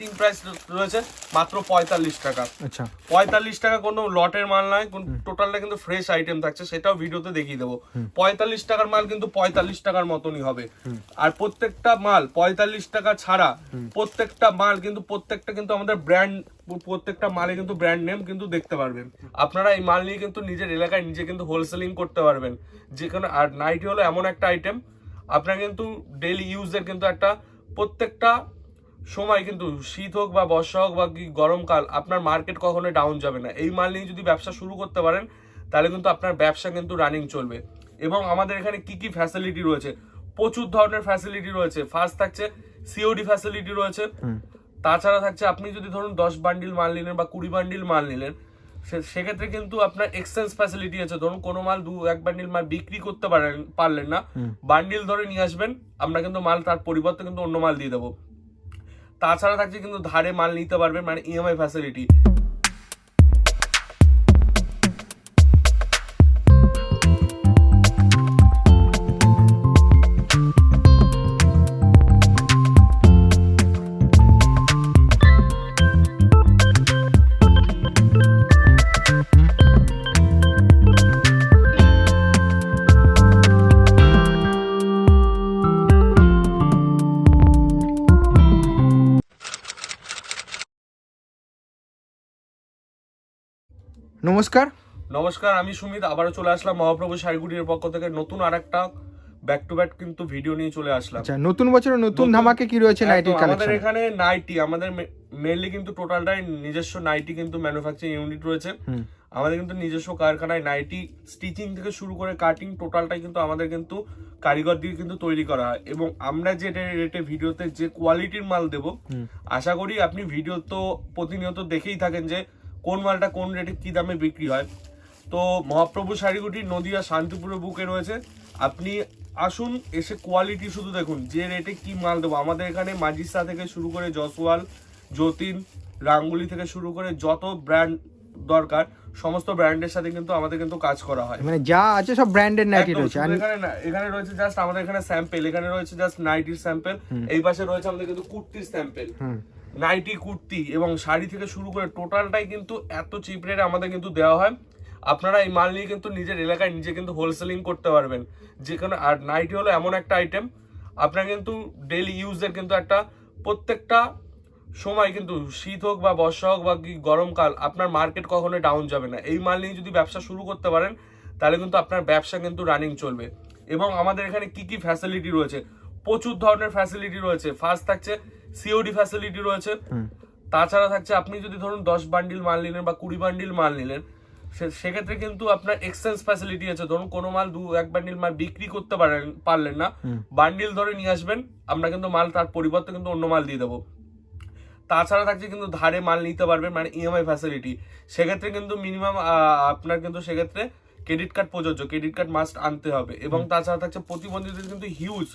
তিন প্রাইস রয়েছে মাত্র পঁয়তাল্লিশ টাকা। আচ্ছা। পঁয়তাল্লিশ টাকা কোনো লটের মাল নয় টোটালটা কিন্তু ফ্রেশ আইটেম থাকছে সেটাও ভিডিওতে দেখিয়ে দেবো। পঁয়তাল্লিশ টাকার মাল কিন্তু পঁয়তাল্লিশ টাকার মতনই হবে। আর প্রত্যেকটা মাল পঁয়তাল্লিশ টাকা ছাড়া প্রত্যেকটা মাল কিন্তু প্রত্যেকটা কিন্তু আমাদের ব্র্যান্ড প্রত্যেকটা মালে কিন্তু ব্র্যান্ড নেম কিন্তু দেখতে পারবেন। আপনারা এই মাল নিয়ে কিন্তু নিজের এলাকায় নিজে কিন্তু হোলসেলিং করতে পারবেন। যেখানে আর নাইটি হলো এমন একটা আইটেম আপনার কিন্তু ডেলি ইউজের কিন্তু একটা প্রত্যেকটা সময় কিন্তু শীত হোক বা বর্ষা হোক বা গরমকাল আপনার মার্কেট কখনোই ডাউন যাবে না। এই মাল নিয়ে যদি ব্যবসা শুরু করতে পারেন তাহলে কিন্তু আপনার ব্যবসা কিন্তু রানিং চলবে। এবং আমাদের এখানে কি কি ফ্যাসিলিটি রয়েছে? প্রচুর ধরনের ফ্যাসিলিটি রয়েছে। ফার্স্ট থাকছে সিওডি ফ্যাসিলিটি রয়েছে। তাছাড়া থাকছে আপনি যদি ধরুন দশ বান্ডিল মাল নিলেন বা কুড়ি বান্ডিল মাল নিলেন সে- সেক্ষেত্রে কিন্তু আপনার এক্সচেঞ্জ ফ্যাসিলিটি আছে। ধরুন কোনো মাল দু এক বান্ডিল মাল বিক্রি করতে পারেন পারলেন না বান্ডিল ধরে নিয়ে আসবেন আমরা কিন্তু মাল তার পরিবর্তে কিন্তু অন্য মাল দিয়ে দেবো। তাছাড়া থাকছে কিন্তু ধারে মাল নিতে পারবেন মানে ইএমআই ফ্যাসিলিটি নমস্কার। নমস্কার আমি সুমিত আবারও চলে আসলাম মহাপ্রভু শাড়িগুড়ির পক্ষ থেকে। নতুন আরেকটা ব্যাক টু ব্যাক কিন্তু ভিডিও নিয়ে চলে আসলাম। আচ্ছা নতুন বছরে নতুন ধামাকে কি রয়েছে নাইটির একদম, আমাদের এখানে নাইটি আমাদের মেনলি কিন্তু টোটালটাই নিজস্ব নাইটি কিন্তু ম্যানুফ্যাকচারিং ইউনিট রয়েছে। আমাদের কিন্তু নিজস্ব কারখানায় নাইটি স্টিচিং থেকে শুরু করে কাটিং টোটালটাই কিন্তু আমাদের কিন্তু কারিগর দিয়ে কিন্তু তৈরি করা হয়। এবং আমরা যে রেটে ভিডিওতে যে কোয়ালিটির মাল দেব আশা করি আপনি ভিডিও তো প্রতিনিয়ত দেখেই থাকেন যে কোন মালটা কোন রেটে কি দামে বিক্রি হয়। তো মহাপ্রভু শাড়িগুটি নদিয়া শান্তিপুরের বুকে রয়েছে। আপনি আসুন এসে কোয়ালিটি শুধু দেখুন যে রেটে কি মাল দেবো। আমাদের এখানে মাজিস্তা থেকে শুরু করে জসওয়াল যতীন রাঙ্গুলি থেকে শুরু করে যত ব্র্যান্ড দরকার সমস্ত ব্র্যান্ডের সাথে কিন্তু আমাদের কিন্তু কাজ করা হয়। মানে যা আছে সব ব্র্যান্ডের নাইটি রয়েছে। এখানে না এখানে রয়েছে জাস্ট আমাদের এখানে স্যাম্পেল এখানে রয়েছে জাস্ট নাইটির স্যাম্পেল এই পাশে রয়েছে আমাদের কিন্তু কুর্তির স্যাম্পেল। নাইটি, কুর্তি এবং শাড়ি থেকে শুরু করে টোটালটাই কিন্তু এত চিপ রেটে আমাদের কিন্তু দেওয়া হয়। আপনারা এই মাল নিয়ে কিন্তু নিজের এলাকায় নিজে কিন্তু হোলসেলিং করতে পারবেন। যেখানে আর নাইটি হলো এমন একটা আইটেম আপনার কিন্তু ডেলি ইউজের কিন্তু একটা প্রত্যেকটা সময় কিন্তু শীত হোক বা বর্ষা হোক বা গরমকাল আপনার মার্কেট কখনোই ডাউন যাবে না। এই মাল নিয়ে যদি ব্যবসা শুরু করতে পারেন, তাহলে কিন্তু আপনার ব্যবসা কিন্তু রানিং চলবে। এবং আমাদের এখানে কি কি ফ্যাসিলিটি রয়েছে? প্রচুর ধরনের ফ্যাসিলিটি রয়েছে। ফার্স্ট থাকছে সিওডি ফ্যাসিলিটি রয়েছে। তাছাড়া থাকছে আপনি যদি ধরুন দশ বান্ডিল মাল নিলেন বা কুড়ি বান্ডিল মাল নিলেন সেক্ষেত্রে কিন্তু আপনার এক্সচেঞ্জ ফ্যাসিলিটি আছে। ধরুন কোনো মাল দু এক বান্ডিল মাল বিক্রি করতে পারেন পারলেন না বান্ডিল ধরে নিয়ে আসবেন আমরা কিন্তু মাল তার পরিবর্তে কিন্তু অন্য মাল দিয়ে দেবো। তাছাড়া থাকছে কিন্তু ধারে মাল নিতে পারবেন মানে ইএমআই ফ্যাসিলিটি সেক্ষেত্রে কিন্তু মিনিমাম আপনার কিন্তু সেক্ষেত্রে ক্রেডিট কার্ড প্রযোজ্য। ক্রেডিট কার্ড মাস্ট আনতে হবে। এবং তাছাড়া থাকছে প্রতিবন্ধীদের কিন্তু হিউজ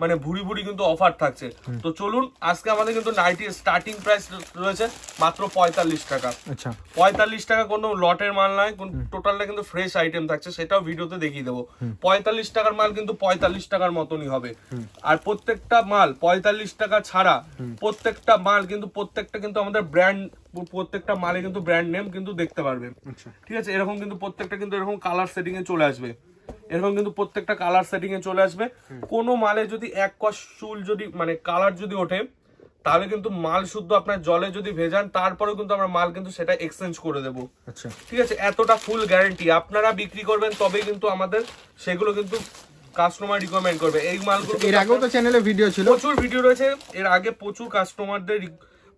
মানে ভুড়ি ভুড়ি কিন্তু অফার থাকছে। তো চলুন আজকে আমাদের কিন্তু নাইটির স্টার্টিং প্রাইস রয়েছে মাত্র পঁয়তাল্লিশ টাকা। আচ্ছা। পঁয়তাল্লিশ টাকা কোনো লটের মাল নয় টোটালটা কিন্তু ফ্রেশ আইটেম থাকছে সেটাও ভিডিওতে দেখিয়ে দেবো। পঁয়তাল্লিশ টাকার মাল কিন্তু পঁয়তাল্লিশ টাকার মতনই হবে। আর প্রত্যেকটা মাল পঁয়তাল্লিশ টাকা ছাড়া প্রত্যেকটা মাল কিন্তু প্রত্যেকটা কিন্তু আমাদের ব্র্যান্ড প্রত্যেকটা মালে কিন্তু ব্র্যান্ড নেম কিন্তু দেখতে পারবেন আচ্ছা। ঠিক আছে? এরকম কিন্তু প্রত্যেকটা কিন্তু এরকম কালার সেটিং এ চলে আসবে। এরকম কিন্তু প্রত্যেকটা কালার সেটিং এ চলে আসবে। কোনো মালে যদি এক কষ চুল যদি মানে কালার যদি ওঠে তাহলে কিন্তু মাল শুদ্ধ আপনার জলে যদি ভেজান তারপরেও কিন্তু আমরা মাল কিন্তু সেটা এক্সচেঞ্জ করে দেবো। আচ্ছা। ঠিক আছে? এতটা ফুল গ্যারেন্টি আপনারা বিক্রি করবেন তবেই কিন্তু আমাদের সেগুলো কিন্তু কাস্টমার রিকমেন্ড করবে। এই মালগুলো এর আগেও তো চ্যানেলে ভিডিও ছিল। প্রচুর ভিডিও রয়েছে। এর আগে প্রচুর কাস্টমারদের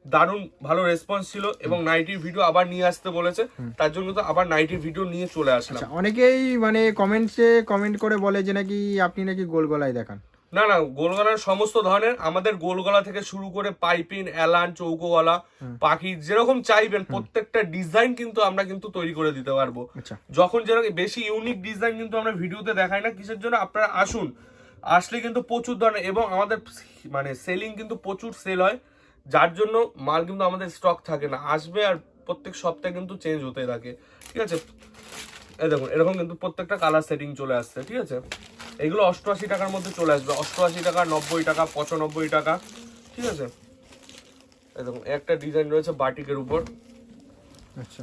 দারুণ ভালো রেসপন্স ছিল এবং নাইটির ভিডিও আবার নিয়ে আসতে বলেছে। তার জন্য তো আবার নাইটির ভিডিও নিয়ে চলে আসলাম। আচ্ছা অনেকেই মানে কমেন্টসে কমেন্ট করে বলে যে নাকি আপনি নাকি গোল গলায় দেখান। না না গোলগলার সমস্ত ধরনের আমাদের গোলগলা থেকে শুরু করে পাইপিন অ্যালান চৌকো গলা পাখি যেরকম চাইবেন প্রত্যেকটা ডিজাইন কিন্তু আমরা কিন্তু তৈরি করে দিতে পারব। আচ্ছা। যখন যেরকম বেশি ইউনিক ডিজাইন কিন্তু আমরা ভিডিওতে দেখাই না কিসের জন্য আপনারা আসুন। আসলে কিন্তু প্রচুর ধরনের এবং আমাদের মানে সেলিং কিন্তু প্রচুর সেল হয়। যার জন্য মাল কিন্তু আমাদের স্টক থাকে না। আসবে আর প্রত্যেক সপ্তাহে কিন্তু চেঞ্জ হতে থাকে। ঠিক আছে? এই দেখুন এরকম কিন্তু প্রত্যেকটা কালার সেটিং চলে আসছে ঠিক আছে? এগুলো অষ্টআশি টাকার মধ্যে চলে আসবে। অষ্টআশি টাকা নব্বই টাকা পঁচানব্বই টাকা ঠিক আছে? এই দেখুন একটা ডিজাইন রয়েছে বাটিকের উপর। আচ্ছা।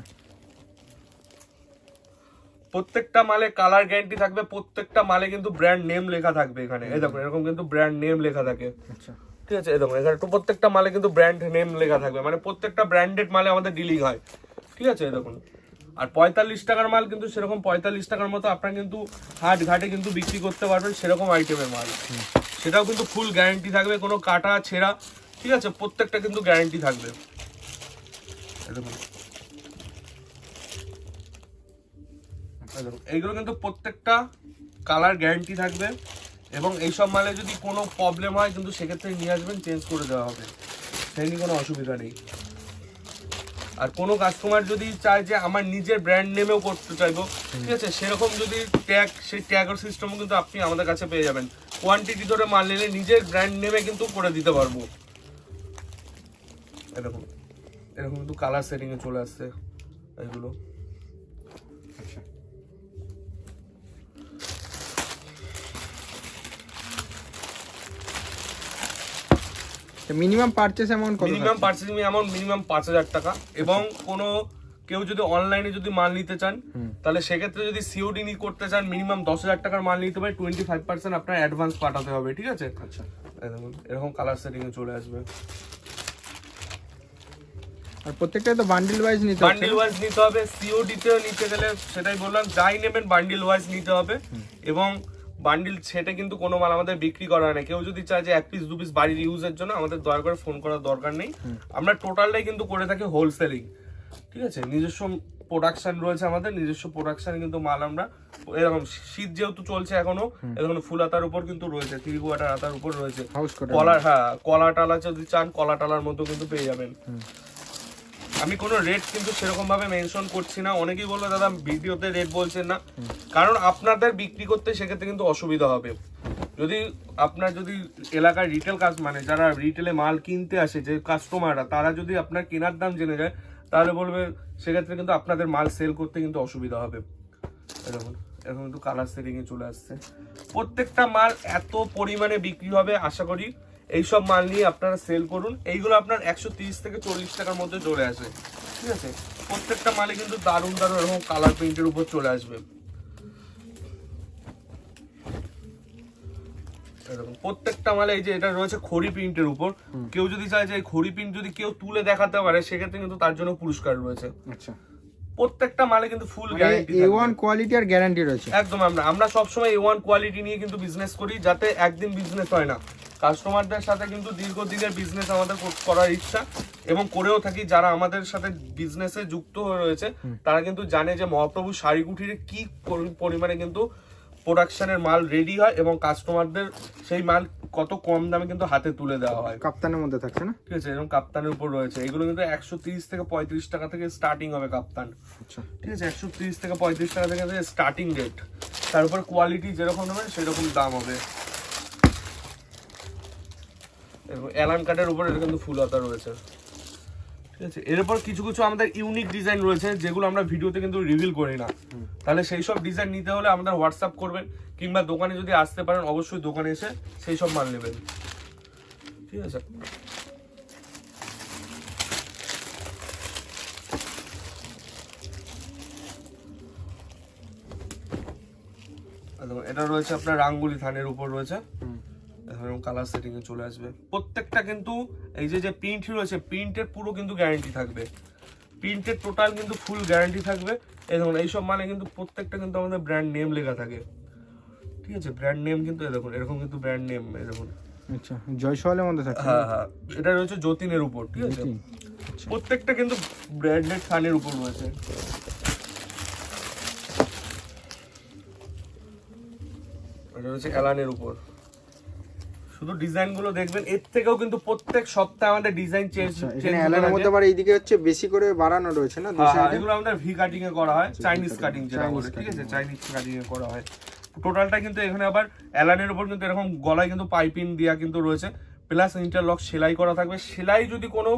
প্রত্যেকটা মালে কালার গ্যারান্টি থাকবে প্রত্যেকটা মালে কিন্তু ব্র্যান্ড নেম লেখা থাকবে এখানে। এই দেখুন এরকম কিন্তু ব্র্যান্ড নেম লেখা থাকে। আচ্ছা। ঠিক আছে দেখুন এখানে তো প্রত্যেকটা মালে কিন্তু ব্র্যান্ড নেম লেখা থাকবে। মানে প্রত্যেকটা ব্র্যান্ডেড মালে আমাদের ডিলিং হয়। ঠিক আছে দেখুন। আর পঁয়তাল্লিশ টাকার মাল কিন্তু সেরকম পঁয়তাল্লিশ টাকার মতো আপনারা কিন্তু হাট ঘাটে কিন্তু বিক্রি করতে পারবেন সেরকম আইটেমের মাল। সেটাও কিন্তু ফুল গ্যারান্টি থাকবে, কোনো কাটা ছেঁড়া। ঠিক আছে, প্রত্যেকটা কিন্তু গ্যারান্টি থাকবে। এইগুলো কিন্তু প্রত্যেকটা কালার গ্যারান্টি থাকবে। এবং এইসব মালে যদি কোনো প্রবলেম হয়, কিন্তু সেক্ষেত্রে নিয়ে আসবেন চেঞ্জ করে দেওয়া হবে। সেই নিয়ে কোনো অসুবিধা নেই। আর কোনো কাস্টমার যদি চায় যে আমার নিজের ব্র্যান্ড নেমেও করতে চাইব, ঠিক আছে? সেরকম যদি ট্যাগ সেই ট্যাগের সিস্টেমও কিন্তু আপনি আমাদের কাছে পেয়ে যাবেন। কোয়ান্টিটি ধরে মাল নিলে নিজের ব্র্যান্ড নেমে কিন্তু করে দিতে পারব। এরকম। এরকম কিন্তু কালার সেটিংয়ে চলে আসছে এগুলো। মিনিমাম পারচেস অ্যামাউন্ট কত মিনিমাম পার্চেসিং অ্যামাউন্ট মিনিমাম পাঁচ হাজার টাকা। এবং কোনো কেউ যদি অনলাইনে যদি মাল নিতে চান তাহলে সেক্ষেত্রে যদি সিওডি নি করতে চান মিনিমাম দশ হাজার টাকার মাল নিতে পারে টোয়েন্টি ফাইভ পার্সেন্ট আপনার অ্যাডভান্স পাঠাতে হবে ঠিক আছে? আচ্ছা। এরকম কালার সেটিং এ চলে আসবে। আর প্রত্যেকটা তো বান্ডিল ওয়াইজ নিতে হচ্ছে বান্ডিল ওয়াইজ নিতে হবে সিওডি তেও নিতে গেলে সেটাই বললাম যাই নেবেন বান্ডিল ওয়াইজ নিতে হবে। এবং বান্ডিল ছেটে কিন্তু কোনো মাল আমাদের বিক্রি করা হয় না। কেউ যদি চায় যে এক পিস দু পিস বাড়ির ইউজের জন্য আমাদের দয়া করে ফোন করার দরকার নেই। আমরা টোটালটাই কিন্তু করে থাকি হোলসেলিং ঠিক আছে? নিজস্ব প্রোডাকশন রয়েছে আমাদের নিজস্ব প্রোডাকশন কিন্তু মাল আমরা এরকম শীত যেহেতু চলছে এখনও এরকম ফুল আতার উপর কিন্তু রয়েছে থ্রি কোয়ার্টার আতার উপর রয়েছে। কলা হ্যাঁ কলা টালা যদি চান কলা টালার মতো কিন্তু পেয়ে যাবেন। আমি কোনো রেট কিন্তু সেরকম ভাবে মেনশন করছি না। অনেকেই বলল দাদা ভিডিওতে রেট বলছেন না। কারণ আপনাদের বিক্রি করতে সেক্ষেত্রে কিন্তু অসুবিধা হবে। যদি আপনার যদি এলাকার রিটেল কাজ মানে যারা রিটেলে মাল কিনতে আসে যে কাস্টমাররা তারা যদি আপনার কেনার দাম জেনে যায় তাহলে বলবে সেক্ষেত্রে কিন্তু আপনাদের মাল সেল করতে কিন্তু অসুবিধা হবে। এরকম এরকম একটু কালার সেটিং এ চলে আসছে। প্রত্যেকটা মাল এত পরিমাণে বিক্রি হবে আশা করি এইসব মাল নিয়ে আপনারা সেল করুন। এইগুলো আপনার একশো থেকে চল্লিশ টাকার মধ্যে চলে আসে। ঠিক আছে? প্রত্যেকটা মালে কিন্তু দারুণ দারুণ এরকম কালার প্রিন্টের উপর চলে আসবে। এরকম প্রত্যেকটা মালে এই যে এটা রয়েছে খড়ি প্রিন্টের উপর। কেউ যদি চায় যে খড়ি প্রিন্ট যদি কেউ তুলে দেখাতে পারে সেক্ষেত্রে কিন্তু তার জন্য পুরস্কার রয়েছে। আচ্ছা। প্রত্যেকটা মালে কিন্তু ফুল এ ওয়ান কোয়ালিটি আর গ্যারান্টি রয়েছে। একদম আমরা আমরা সবসময় এ ওয়ান কোয়ালিটি নিয়ে কিন্তু বিজনেস করি যাতে একদিন বিজনেস হয় না। কাস্টমারদের সাথে কিন্তু দীর্ঘদিনের বিজনেস আমাদের করার ইচ্ছা এবং করেও থাকি। যারা আমাদের সাথে বিজনেসে যুক্ত হয়ে রয়েছে তারা কিন্তু জানে যে মহাপ্রভু শাড়ি কুঠিরে কি পরিমাণে কিন্তু প্রোডাকশনের মাল রেডি হয় এবং কাস্টমারদের সেই মাল কত কম দামে কিন্তু হাতে তুলে দেওয়া হয়। কাপ্তানের মধ্যে থাকছে না? ঠিক আছে এরকম কাপ্তানের উপর রয়েছে। এগুলো কিন্তু একশো তিরিশ থেকে পঁয়ত্রিশ টাকা থেকে স্টার্টিং হবে কাপ্তান। আচ্ছা। ঠিক আছে একশো তিরিশ থেকে পঁয়ত্রিশ টাকা থেকে স্টার্টিং রেট তার উপর কোয়ালিটি যেরকম নেবেন সেরকম দাম হবে। অ্যালান কাটের উপর এটা কিন্তু ফুল হাতা রয়েছে। ঠিক আছে? এরপর কিছু কিছু আমাদের ইউনিক ডিজাইন রয়েছে যেগুলো আমরা ভিডিওতে কিন্তু রিভিল করি না। তাহলে সেই সব ডিজাইন নিতে হলে আমাদের হোয়াটসঅ্যাপ করবেন কিংবা দোকানে যদি আসতে পারেন অবশ্যই দোকানে এসে সেই সব মাল নেবেন। ঠিক আছে? এটা রয়েছে আপনার রাঙ্গুলি থানের উপর রয়েছে। হুম। এরকম কালার সেটিং এ চলে আসবে। প্রত্যেকটা কিন্তু এই যে যে প্রিন্ট রয়েছে প্রিন্টের পুরো কিন্তু গ্যারান্টি থাকবে। প্রিন্টের টোটাল কিন্তু ফুল গ্যারান্টি থাকবে। এই দেখুন এইসব মানে কিন্তু প্রত্যেকটা কিন্তু আমাদের ব্র্যান্ড নেম লেখা থাকে। ঠিক আছে? ব্র্যান্ড নেম কিন্তু এই দেখুন এরকম কিন্তু ব্র্যান্ড নেম এই দেখুন। আচ্ছা জয়সওয়ালের মধ্যে থাকছে। হ্যাঁ হ্যাঁ। এটা রয়েছে যতীনের উপর ঠিক আছে? প্রত্যেকটা কিন্তু ব্র্যান্ডেড থানের উপর রয়েছে। এটা রয়েছে অ্যালানের উপর। শুধু ডিজাইনগুলো দেখবেন এর থেকেও কিন্তু প্রত্যেক সপ্তাহে আমাদের ডিজাইন চেঞ্জ আচ্ছা এখানে অ্যালানের মধ্যে আবার এইদিকে হচ্ছে বেশি করে বাড়ানো রয়েছে না? হ্যাঁ, এগুলো আমাদের ভি কাটিং এ করা হয় চাইনিজ কাটিং যেটা বলে ঠিক আছে? চাইনিজ কাটিং এ করা হয়। টোটালটা কিন্তু এখানে আবার অ্যালানের উপর কিন্তু এরকম গলায় কিন্তু পাইপিং দেওয়া কিন্তু রয়েছে। প্লাস ইন্টারলক সেলাই করা থাকবে। সেলাই যদি কোনো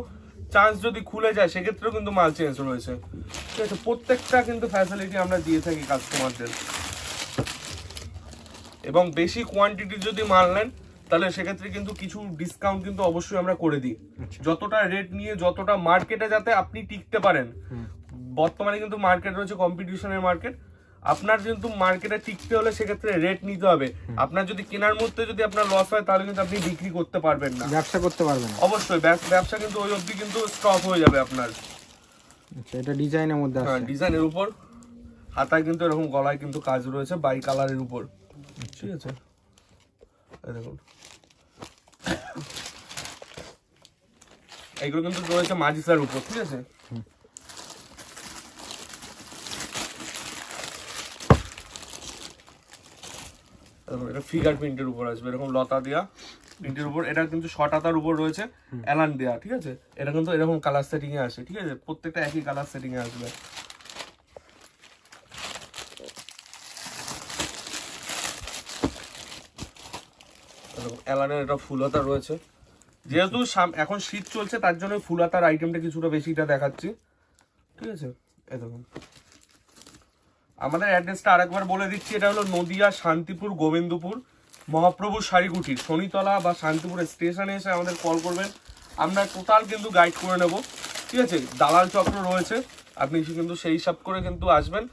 চান্স যদি খুলে যায় সেক্ষেত্রেও কিন্তু মাল চেঞ্জ রয়েছে। ঠিক আছে? প্রত্যেকটা কিন্তু ফ্যাসিলিটি আমরা দিয়ে থাকি কাস্টমারদের এবং বেশি কোয়ান্টিটি যদি মাল নেন তাহলে সেক্ষেত্রে কিন্তু কিছু ডিসকাউন্ট কিন্তু অবশ্যই আমরা করে দিই। আচ্ছা। যতটা রেট নিয়ে যতটা মার্কেটে যাতে আপনি টিকতে পারেন। বর্তমানে কিন্তু মার্কেট রয়েছে কম্পিটিশনের মার্কেট আপনার কিন্তু মার্কেটে টিকতে হলে সেক্ষেত্রে রেট নিতে হবে। আপনার যদি কেনার মধ্যে যদি আপনার লস হয় তাহলে কিন্তু আপনি বিক্রি করতে পারবেন না। ব্যবসা করতে পারবেন অবশ্যই ব্যব- ব্যবসা কিন্তু ওই অবধি কিন্তু স্টপ হয়ে যাবে আপনার। আচ্ছা এটা ডিজাইনের মধ্যে হ্যাঁ আছে ডিজাইনের উপর। হাতায় কিন্তু এরকম গলায় কিন্তু কাজ রয়েছে বাই কালারের উপর ঠিক আছে? এই দেখুন। এইগুলো কিন্তু রয়েছে মাজিসার উপর ঠিক আছে? এটা ফিগার প্রিন্টের উপর আসবে এরকম লতা দেয়া প্রিন্টের উপর এটা কিন্তু উপর রয়েছে অ্যালান দেয়া ঠিক আছে? এটা কিন্তু এরকম কালার সেটিং এ আসে ঠিক আছে? প্রত্যেকটা একই কালার সেটিং এ আসবে। এরকম অ্যালানের এটা ফুলহাতা রয়েছে। যেহেতু এখন শীত চলছে, তার জন্য ফুলহাতার আইটেমটা কিছুটা বেশিটা দেখাচ্ছি। ঠিক আছে? দেখুন। আমাদের অ্যাড্রেসটা আরেকবার বলে দিচ্ছি, এটা হলো নদিয়া, শান্তিপুর, গোবিন্দপুর, মহাপ্রভু শাড়িকুটির শনিতলা বা শান্তিপুর স্টেশনে এসে আমাদের কল করবেন। আমরা টোটাল কিন্তু গাইড করে নেব। ঠিক আছে? দালাল চক্র রয়েছে। আপনি কিন্তু সেই হিসাব করে কিন্তু আসবেন।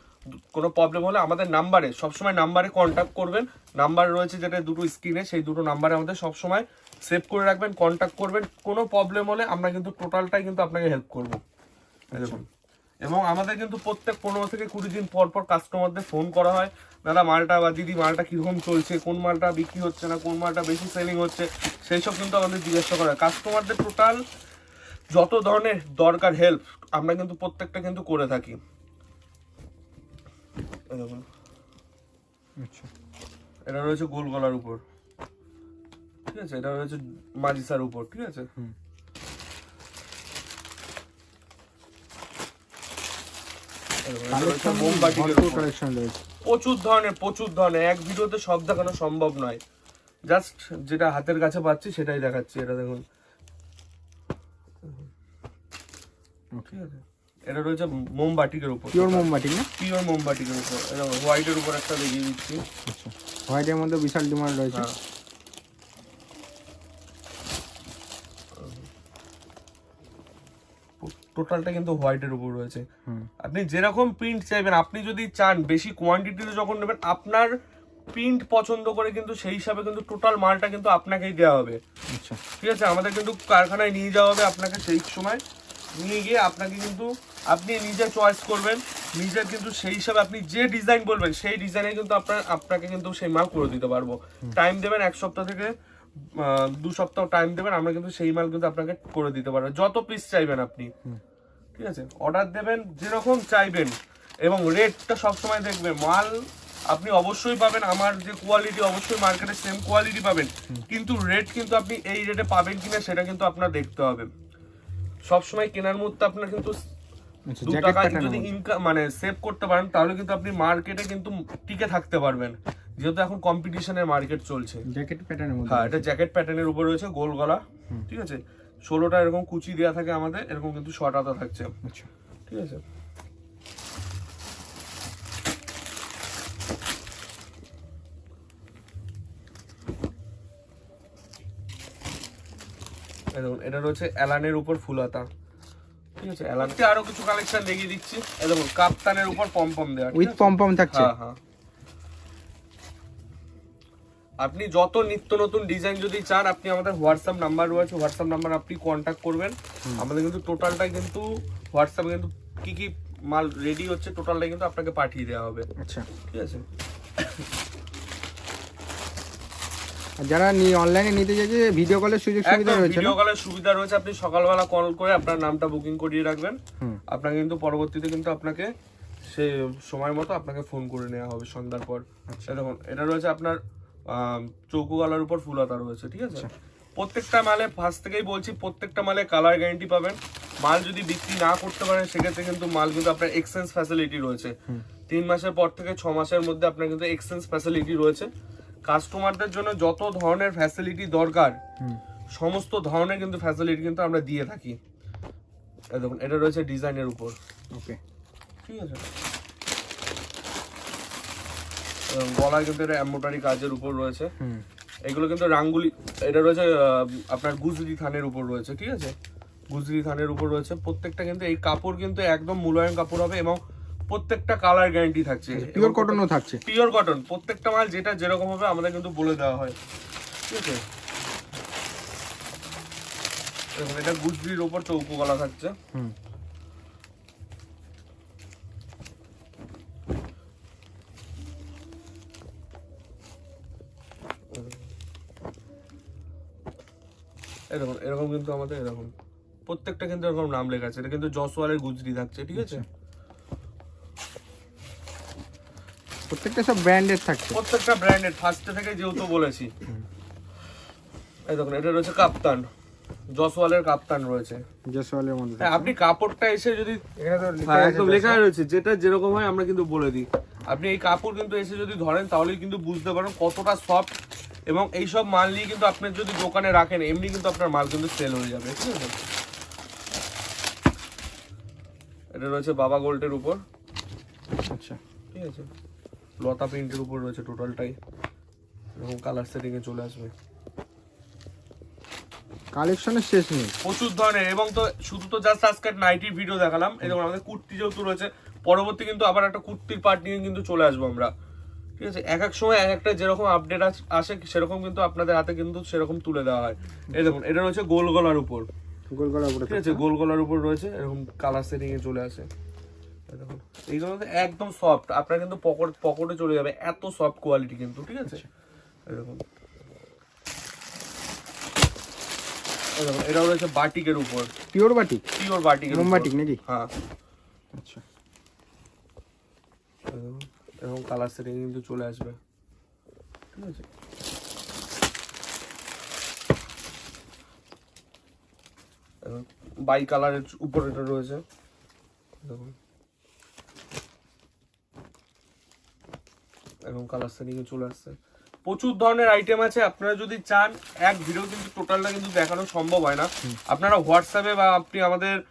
কোনো প্রবলেম হলে আমাদের নাম্বারে সবসময় নাম্বারে কন্ট্যাক্ট করবেন। নাম্বার রয়েছে যেটা দুটো স্ক্রিনে সেই দুটো নাম্বারে আমাদের সবসময় সেভ করে রাখবেন কন্ট্যাক্ট করবেন কোনো প্রবলেম হলে আমরা কিন্তু টোটালটাই কিন্তু আপনাকে হেল্প করব। দেখুন। এবং আমাদের কিন্তু প্রত্যেক পনেরো থেকে কুড়ি দিন পর পর কাস্টমারদের ফোন করা হয় দাদা মালটা বা দিদি মালটা কীরকম চলছে কোন মালটা বিক্রি হচ্ছে না কোন মালটা বেশি সেলিং হচ্ছে সেই সব কিন্তু আমাদের জিজ্ঞাসা করা হয়। কাস্টমারদের টোটাল যত ধরনের দরকার হেল্প আমরা কিন্তু প্রত্যেকটা কিন্তু করে থাকি। দেখুন। আচ্ছা। এটা রয়েছে গোল গলার উপর। ঠিক আছে? এটা মাজিসার উপর ঠিক আছে? প্রচুর ধরনের প্রচুর ধরনের। এক ভিডিওতে সব দেখানো সম্ভব নয়। জাস্ট যেটা হাতের কাছে পাচ্ছি সেটাই দেখাচ্ছি। এটা দেখুন। ঠিক আছে? এটা রয়েছে মোমবাটিকের উপর। পিওর মোমবাটি না? পিওর মোমবাটিকের উপর। এটা হোয়াইটের উপর একটা দেখিয়ে দিচ্ছি। আচ্ছা। হোয়াইটের মধ্যে বিশাল ডিমান্ড রয়েছে। টোটালটা কিন্তু হোয়াইটের উপর রয়েছে। আপনি যেরকম প্রিন্ট চাইবেন আপনি যদি চান বেশি কোয়ান্টিটিতে যখন নেবেন আপনার প্রিন্ট পছন্দ করে কিন্তু সেই হিসাবে কিন্তু টোটাল মালটা কিন্তু আপনাকেই দেওয়া হবে। আচ্ছা। ঠিক আছে? আমাদের কিন্তু কারখানায় নিয়ে যাওয়া হবে আপনাকে সেই সময়। নিয়ে গিয়ে আপনাকে কিন্তু আপনি নিজে চয়েস করবেন। নিজের কিন্তু সেই হিসাবে আপনি যে ডিজাইন বলবেন সেই ডিজাইনে কিন্তু আপনার আপনাকে কিন্তু সেই মাল করে দিতে পারব। টাইম দেবেন এক সপ্তাহ থেকে দু সপ্তাহ টাইম দেবেন আমরা কিন্তু সেই মাল কিন্তু আপনাকে করে দিতে পারব। যত পিস চাইবেন আপনি। ঠিক আছে? অর্ডার দেবেন যেরকম চাইবেন এবং রেটটা সবসময় দেখবেন। মাল আপনি অবশ্যই পাবেন আমার যে কোয়ালিটি অবশ্যই মার্কেটে সেম কোয়ালিটি পাবেন। কিন্তু রেট কিন্তু আপনি এই রেটে পাবেন কিনা সেটা কিন্তু আপনার দেখতে হবে। সবসময় কেনার মুহূর্তে আপনার কিন্তু আচ্ছা দু টাকা যদি ইনকাম মানে সেভ করতে পারেন তাহলে কিন্তু আপনি মার্কেটে কিন্তু টিকে থাকতে পারবেন। যেহেতু এখন কম্পিটিশনের মার্কেট চলছে। জ্যাকেট প্যাটার্নের মধ্যে হ্যাঁ এটা জ্যাকেট প্যাটার্নের উপর রয়েছে গোল গলা ঠিক আছে? ষোলোটা এরকম কুচি দেওয়া থাকে আমাদের এরকম কিন্তু শর্ট হাতা থাকছে। আচ্ছা। ঠিক আছে? দেখুন, এটা রয়েছে অ্যালানের উপর ফুলাতা ঠিক আছে? অ্যালানকে আরও কিছু কালেকশন দেখিয়ে দিচ্ছি। দেখুন কাপ্তানের উপর পমপম দেওয়া উইথ আছে? পম পম থাকছে। হ্যাঁ হ্যাঁ। আপনি যত নিত্য নতুন ডিজাইন যদি চান আপনি আমাদের হোয়াটসঅ্যাপ নাম্বার রয়েছে হোয়াটসঅ্যাপ নাম্বার আপনি কন্ট্যাক্ট করবেন। আমাদের কিন্তু টোটালটাই কিন্তু হোয়াটসঅ্যাপে কিন্তু কি কি মাল রেডি হচ্ছে টোটালটাই কিন্তু আপনাকে পাঠিয়ে দেওয়া হবে। আচ্ছা। ঠিক আছে? যারা অনলাইনে নিতে চাইছে ভিডিও কলের সুযোগ সুবিধা রয়েছে ভিডিও কলের সুবিধা রয়েছে। আপনি সকালবেলা কল করে আপনার নামটা বুকিং করিয়ে রাখবেন। আপনাকে কিন্তু পরবর্তীতে কিন্তু আপনাকে সে সময় মতো আপনাকে ফোন করে নেওয়া হবে সন্ধ্যার পর। আচ্ছা। দেখুন এটা রয়েছে আপনার আহ, চৌকো গলার উপর ফুলাতা রয়েছে ঠিক আছে। প্রত্যেকটা মালে ফার্স্ট থেকেই বলছি প্রত্যেকটা মালে কালার গ্যারান্টি পাবেন। মাল যদি বিক্রি না করতে পারেন সেক্ষেত্রে কিন্তু মাল কিন্তু আপনার এক্সচেঞ্জ ফ্যাসিলিটি রয়েছে। তিন মাসের পর থেকে ছ মাসের মধ্যে আপনার কিন্তু এক্সচেঞ্জ ফ্যাসিলিটি রয়েছে। কাস্টমারদের জন্য যত ধরনের ফ্যাসিলিটি দরকার সমস্ত ধরনের কিন্তু ফ্যাসিলিটি কিন্তু আমরা দিয়ে থাকি। দেখুন এটা রয়েছে ডিজাইনের উপর। ওকে ঠিক আছে? এবং গলায় কিন্তু এটা এম্বোটারি কাজের উপর রয়েছে। এগুলো কিন্তু রাঙ্গুলি এটা রয়েছে আপনার গুজরি থানের উপর রয়েছে ঠিক আছে? গুজরি থানের উপর রয়েছে। প্রত্যেকটা কিন্তু এই কাপড় কিন্তু একদম মূল্যায়ন কাপড় হবে এবং প্রত্যেকটা কালার গ্যারান্টি থাকছে। পিওর কটনও থাকছে। পিওর কটন প্রত্যেকটা মাল যেটা যেরকম হবে আমাদের কিন্তু বলে দেওয়া হয়। ঠিক আছে? এটা গুজরির ওপর চৌকো গলা থাকছে। দেখুন এরকম কিন্তু আমাদের এরকম প্রত্যেকটা কিন্তু এরকম নাম লেখা আছে। এটা কিন্তু জসওয়ালের গুজরি থাকছে ঠিক আছে? প্রত্যেকটা সব ব্র্যান্ডেড থাকছে। প্রত্যেকটা ব্র্যান্ডেড ফার্স্টে থেকে যেহেতু বলেছি। এই দেখুন এটা রয়েছে কাপ্তান। জসওয়ালের কাপ্তান রয়েছে। জেসওয়ালের মধ্যে হ্যাঁ, আপনি কাপড়টা এসে যদি এখানে তো লেখা হ্যাঁ আছে একদম লেখা রয়েছে যেটা যেরকম হয় আমরা কিন্তু বলে দিই। আপনি এই কাপড় কিন্তু এসে যদি ধরেন তাহলেই কিন্তু বুঝতে পারেন কতটা সফট এবং এই সব মাল নিয়ে কিন্তু আপনি যদি দোকানে রাখেন এমনি কিন্তু আপনার মাল কিন্তু সেল হয়ে যাবে ঠিক আছে? এটা রয়েছে বাবা গোল্ডের উপর আচ্ছা। ঠিক আছে? লতা প্রিন্টের উপর রয়েছে টোটালটাই এরকম কালার সেটিং এ চলে আসবে। কালেকশনের শেষ নেই। প্রচুর ধরনের এবং তো শুধু তো জাস্ট আজকে নাইটির ভিডিও দেখালাম দেখুন আমাদের কুর্তি যেহেতু রয়েছে পরবর্তী কিন্তু আবার একটা কুর্তির পার্ট নিয়ে কিন্তু চলে আসব আমরা। ঠিক আছে? এক এক সময় এক একটা যেরকম আপডেট আসে সেরকম কিন্তু আপনাদের হাতে কিন্তু সেরকম তুলে দেওয়া হয়। এই দেখুন এটা রয়েছে গোল গলার উপর। গোল গলার উপরে ঠিক আছে? গোল গলার উপর রয়েছে এরকম কালার সেটিং এ চলে আসে। এই দেখুন এইগুলো একদম সফট আপনার কিন্তু পকেট পকেটে চলে যাবে এত সফট কোয়ালিটি কিন্তু ঠিক আছে? এরকম এই দেখুন। এটাও রয়েছে বাটিকের উপর। পিওর বাটিক পিওর বাটিকের উপর। মোমবাটিক নাকি? হ্যাঁ। আচ্ছা। এরকম- এরকম কালার সেটিং কিন্তু চলে আসবে। ঠিক আছে? বাই কালারের উপরে এটা রয়েছে। দেখুন। এরকম কালার সেটিং চলে আসছে। প্রচুর ধরনের আইটেম আছে। আপনারা যদি চান এক ভিডিও কিন্তু টোটালটা কিন্তু দেখানো সম্ভব হয় না। আপনারা হোয়াটসঅ্যাপে বা আপনি আমাদের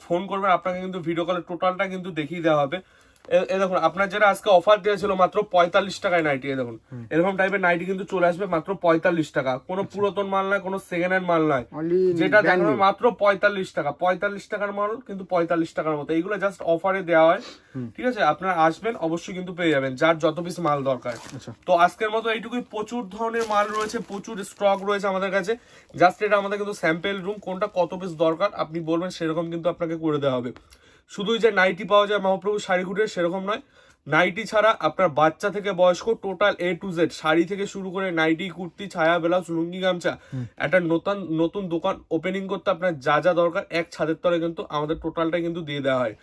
ফোন করবেন আপনাকে কিন্তু ভিডিও কলের টোটালটা কিন্তু দেখিয়ে দেওয়া হবে। এ- দেখুন আপনার যেটা আজকে অফার দিয়েছিল মাত্র পঁয়তাল্লিশ টাকায় নাইটি দেখুন। এরকম টাইপের নাইটি কিন্তু চলে আসবে মাত্র পঁয়তাল্লিশ টাকা। কোনো পুরাতন মাল নয় কোনো সেকেন্ড হ্যান্ড মাল নয় যেটা দেখানো মাত্র পঁয়তাল্লিশ টাকা। পঁয়তাল্লিশ টাকার মাল কিন্তু পঁয়তাল্লিশ টাকার মতো। এইগুলো জাস্ট অফারে দেওয়া হয়। ঠিক আছে? আপনারা আসবেন অবশ্যই কিন্তু পেয়ে যাবেন যার যত পিস মাল দরকার। আচ্ছা। তো আজকের মতো এইটুকুই। প্রচুর ধরনের মাল রয়েছে প্রচুর স্টক রয়েছে আমাদের কাছে। জাস্ট এটা আমাদের কিন্তু স্যাম্পেল রুম কোনটা কত পিস দরকার আপনি বলবেন সেরকম কিন্তু আপনাকে করে দেওয়া হবে। শুধুই যে নাইটি পাওয়া যায় মহাপ্রভু শাড়ি ঘুরে সেরকম নয়। নাইটি ছাড়া আপনার বাচ্চা থেকে বয়স্ক total A to Z sari থেকে শুরু করে নাইটি কুর্তি ছায়া ব্লাউজ লুঙ্গি গামছা একটা নতুন নতুন দোকান ওপেনিং করতে আপনার যা যা দরকার এক ছাদের তলে কিন্তু আমাদের টোটালটা কিন্তু দিয়ে দেওয়া হয়।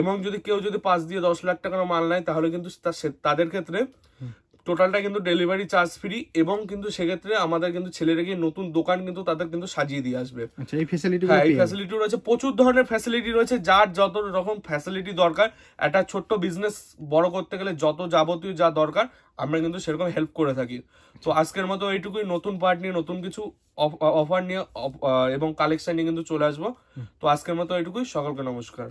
এবং যদি কেউ যদি পাঁচ দিয়ে দশ লাখ টাকার মাল নেয় তাহলে কিন্তু তাদের ক্ষেত্রে টোটালটা কিন্তু ডেলিভারি চার্জ ফ্রি এবং কিন্তু সেক্ষেত্রে আমাদের কিন্তু ছেলেরা গিয়ে নতুন দোকান কিন্তু তাদের কিন্তু সাজিয়ে দিয়ে আসবে। আচ্ছা এই হ্যাঁ এই ফ্যাসিলিটি রয়েছে। প্রচুর ধরনের ফ্যাসিলিটি রয়েছে যার যত রকম ফ্যাসিলিটি দরকার একটা ছোট্ট বিজনেস বড় করতে গেলে যত যাবতীয় যা দরকার আমরা কিন্তু সেরকম হেল্প করে থাকি। তো আজকের মতো এইটুকুই। নতুন পার্ট নিয়ে নতুন কিছু অফার নিয়ে এবং কালেকশন নিয়ে কিন্তু চলে আসব। তো আজকের মতো এইটুকুই। সকলকে নমস্কার।